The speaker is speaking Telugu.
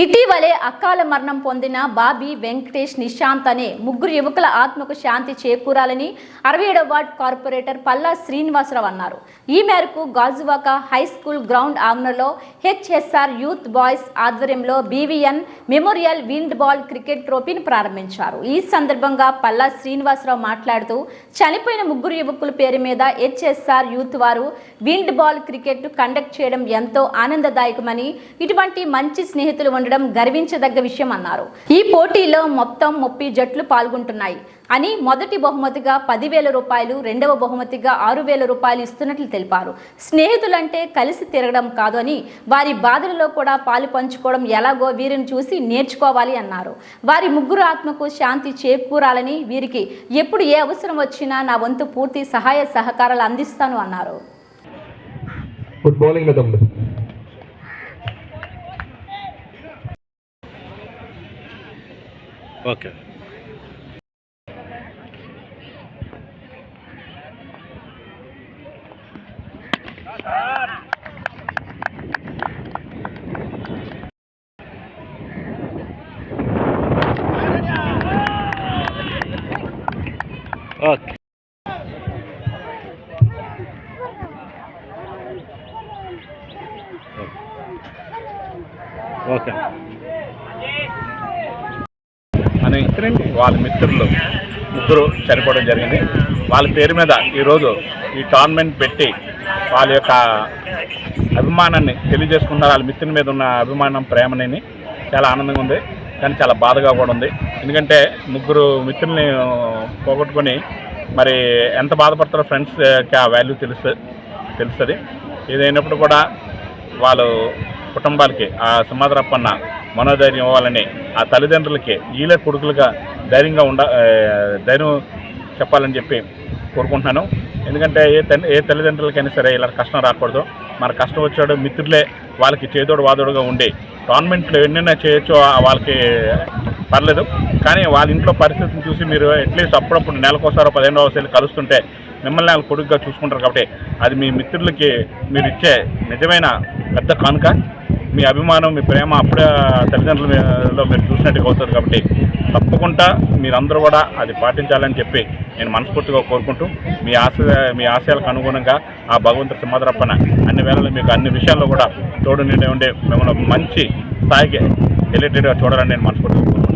ఇటీవలే అకాల మరణం పొందిన బాబీ వెంకటేష్ నిశాంత్ అనే ముగ్గురు యువకుల ఆత్మకు శాంతి చేకూరాలని అరవై ఏడవ వార్డ్ కార్పొరేటర్ పల్లా శ్రీనివాసరావు అన్నారు. ఈ మేరకు గాజువాక హై స్కూల్ గ్రౌండ్ ఆవరణలో హెచ్ఎస్ఆర్ యూత్ బాయ్స్ ఆధ్వర్యంలో BVN memorial wind ball cricket ట్రోఫీని ప్రారంభించారు. ఈ సందర్భంగా పల్లా శ్రీనివాసరావు మాట్లాడుతూ చనిపోయిన ముగ్గురు యువకుల పేరు మీద హెచ్ఎస్ఆర్ యూత్ వారు విండ్ బాల్ క్రికెట్ కండక్ట్ చేయడం ఎంతో ఆనందదాయకమని ఇటువంటి మంచి స్నేహితులు ఉండడం గర్వించదగ్గ విషయం అన్నారు. ఈ పోటీలో మొత్తం ముప్పై జట్లు పాల్గొంటున్నాయి అని మొదటి బహుమతిగా పదివేల రూపాయలు రెండవ బహుమతిగా ఆరు వేల రూపాయలు ఇస్తున్నట్లు తెలిపారు. స్నేహితులంటే కలిసి తిరగడం కాదు అని వారి బాధలలో కూడా పాలు పంచుకోవడం ఎలాగో వీరిని చూసి నేర్చుకోవాలి అన్నారు. వారి ముగ్గురు ఆత్మకు శాంతి చేకూరాలని వీరికి ఎప్పుడు ఏ అవసరం వచ్చినా నా వంతు పూర్తి సహాయ సహకారాలు అందిస్తాను అన్నారు. Good morning madam okay okay okay అని వాళ్ళ మిత్రులు ముగ్గురు చనిపోవడం జరిగింది. వాళ్ళ పేరు మీద ఈరోజు ఈ టోర్నమెంట్ పెట్టి వాళ్ళ యొక్క అభిమానాన్ని తెలియజేసుకున్నారు వాళ్ళ మిత్రుల మీద ఉన్న అభిమానం ప్రేమని చాలా ఆనందంగా ఉంది. కానీ చాలా బాధగా కూడా ఉంది. ఎందుకంటే ముగ్గురు మిత్రుల్ని పోగొట్టుకొని మరి ఎంత బాధపడతారో ఫ్రెండ్స్కి ఆ వాల్యూ తెలుస్తుంది తెలుస్తుంది. ఏదైనప్పుడు కూడా వాళ్ళు కుటుంబాలకి ఆ సుమాధరప్పన్న మనోధైర్యం ఇవ్వాలని ఆ తల్లిదండ్రులకి వీళ్ళ కొడుకులుగా ధైర్యంగా ఉండ ధైర్యం చెప్పాలని చెప్పి కోరుకుంటున్నాను. ఎందుకంటే ఏ తల్లి ఏ తల్లిదండ్రులకైనా సరే ఇలా కష్టం రాకూడదు. మన కష్టం వచ్చాడు మిత్రులే వాళ్ళకి చేదోడు వాదోడుగా ఉండి గవర్నమెంట్లు ఎన్నైనా చేయొచ్చో వాళ్ళకి పర్లేదు. కానీ వాళ్ళ ఇంట్లో పరిస్థితిని చూసి మీరు అట్లీస్ట్ అప్పుడప్పుడు నెలకోసారో పదిహేను రోజులు కలుస్తుంటే మిమ్మల్ని వాళ్ళు కొడుకుగా చూసుకుంటారు కాబట్టి అది మీ మిత్రులకి మీరు ఇచ్చే నిజమైన పెద్ద కానుక. మీ అభిమానం మీ ప్రేమ అప్పుడే తల్లిదండ్రులలో మీరు చూసినట్టుగా అవుతుంది కాబట్టి తప్పకుండా మీరందరూ కూడా అది పాటించాలని చెప్పి నేను మనస్ఫూర్తిగా కోరుకుంటూ మీ ఆశ మీ ఆశయాలకు అనుగుణంగా ఆ భగవంతుడు సింహద్రప్పన అన్ని వేళల్లో మీకు అన్ని విషయాల్లో కూడా తోడు నిండి ఉండే మిమ్మల్ని మంచి స్థాయికి రిలేటెడ్గా చూడాలని నేను మనస్ఫూర్తిగా కోరుకుంటున్నాను.